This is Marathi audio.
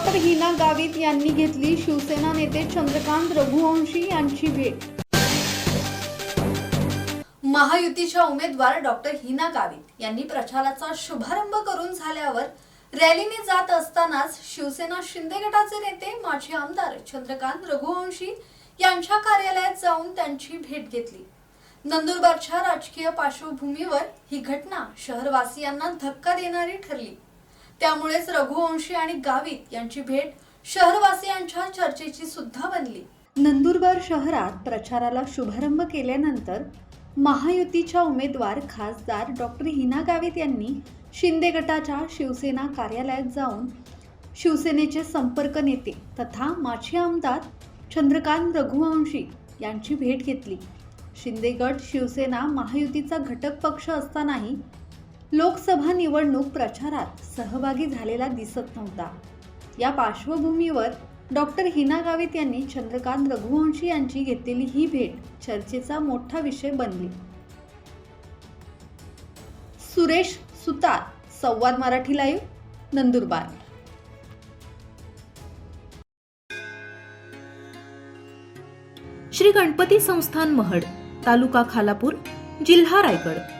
डॉक्टर हिना गावित यांनी घेतली शिवसेना नेते चंद्रकांत रघुवंशी यांची भेट. महायुतीच्या उमेदवार डॉक्टर हिना गावित यांनी प्रचाराचा शुभारंभ करून झाल्यावर रॅलीने जात असतानाच शिवसेना शिंदे गटाचे नेते माजी आमदार चंद्रकांत रघुवंशी यांच्या कार्यालयात जाऊन त्यांची भेट घेतली. नंदुरबारच्या राजकीय पार्श्वभूमीवर ही घटना शहरवासियांना धक्का देणारी ठरली. त्यामुळेच रघुवंशी आणि गावित यांची भेट शहरवासियांच्या चर्चेची सुद्धा बनली. नंदुरबार शहरात प्रचाराला शुभारंभ केल्यानंतर महायुतीच्या उमेदवार खासदार डॉक्टर हिना गावित यांनी शिंदे गटाच्या शिवसेना कार्यालयात जाऊन शिवसेनेचे संपर्क नेते तथा माजी आमदार चंद्रकांत रघुवंशी यांची भेट घेतली. शिंदे गट शिवसेना महायुतीचा घटक पक्ष असतानाही लोकसभा निवडणूक प्रचारात सहभागी झालेला दिसत नव्हता. या पार्श्वभूमीवर डॉक्टर हिना गावित यांनी चंद्रकांत रघुवंशी यांची घेतलेली ही भेट चर्चेचा मोठा विषय बनली. सुरेश सुतार संवाद मराठी लाईव्ह नंदुरबार. श्री गणपती संस्थान महड तालुका खालापूर जिल्हा रायगड.